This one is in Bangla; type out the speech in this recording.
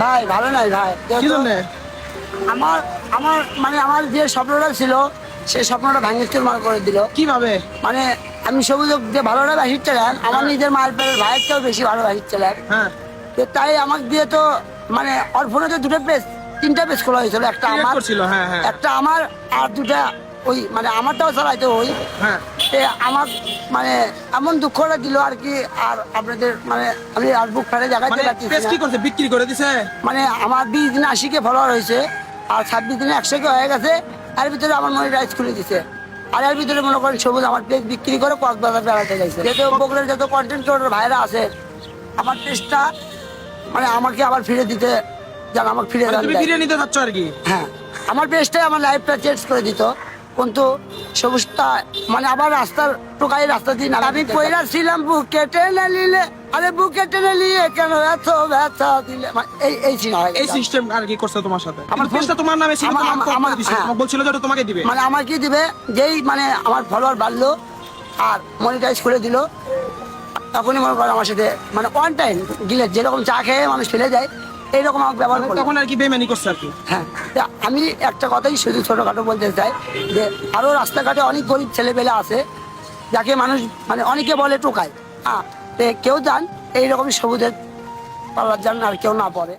ভাই ভালো নাই ভাই। কি জন্য? আমার আমার মানে আমার যে স্বপ্নটা ছিল সেই স্বপ্নটা ভাঙে চুরমার করে দিল। কীভাবে? মানে আমি সবুজ যে ভালোটা বাহির ছিলেন আমার নিজের মায়ের পেটের ভাইয়ের চেয়েও বেশি ভালো বাহির ছিলেন হ্যাঁ। তো তাই আমাকে দিয়ে তো মানে ওর ফোনে তো দুটো পেজ তিনটা পেজ খোলা হয়েছিল একটা আমার হ্যাঁ, হ্যাঁ। একটা আমার আর দুটা ওই মানে আমারটাও চালাইতো ওই। হ্যাঁ। আমার মানে এমন দুঃখটা দিল আর কি আর আপনাদের মানে আমি আর বুক ফাটে জায়গাতে করছে? বিক্রি করে দিছে? মানে আমার বিশ দিনে আশিকে ফলোয়ার হয়েছে আর ছাব্বিশ দিনে একশোকে হয়ে গেছে এর ভিতরে আমার মনে রাইজ খুলে দিছে। আর এর ভিতরে মনে করেন সবুজ আমার পেজ বিক্রি করে কক্সবাজার বেড়াতে গেছে যেহেতু বগুড়ার যত কন্টেন্ট ক্রিয়েটর ভাইরা আছে আমার পেজটা মানে আমাকে আবার ফিরে দিতে যেন আমাকে ফিরে মানে। ফিরিয়ে নিতে চাচ্ছ আর কি? হ্যাঁ। আমার পেজটাই আমার লাইফটা চেঞ্জ করে দিত। কিন্তু সবুজটা মানে আবার রাস্তার টোকাই রাস্তা দিয়ে না আমি কইরা ছিলাম বুকে টেনে নিলে আরে বুকে টেনে নিয়ে কেন এত ব্যথা দিলে? মানে এই এই এই সিস্টেম আর কি করছে তোমার সাথে? আমার আমার তোমার নামে ছিল আমার- হ্যাঁ। বলছিল যে ওটা তোমাকে দিবে। মানে আমার কি দিবে? যেই মানে আমার ফলোয়ার বাড়লো আর মনিটাইজ করে দিল তখনই মনে করেন আমার সাথে মানে ওয়ান টাইম গিলে যেরকম চা খেয়ে মানুষ ফেলে যায় এইরকম আমাকে ব্যবহার করল। তখন আর কি বেমানি করছে আর কি? হ্যাঁ। তা আমি একটা কথাই শুধু ছোটোখাটো বলতে চাই যে আরও রাস্তাঘাটে অনেক গরিব ছেলেপেলে আছে যাকে মানুষ মানে অনেকে বলে টোকায়। হ্যাঁ কেউ যান এইরকমই সবুজের পাল্লার যান আর কেউ না পড়ে।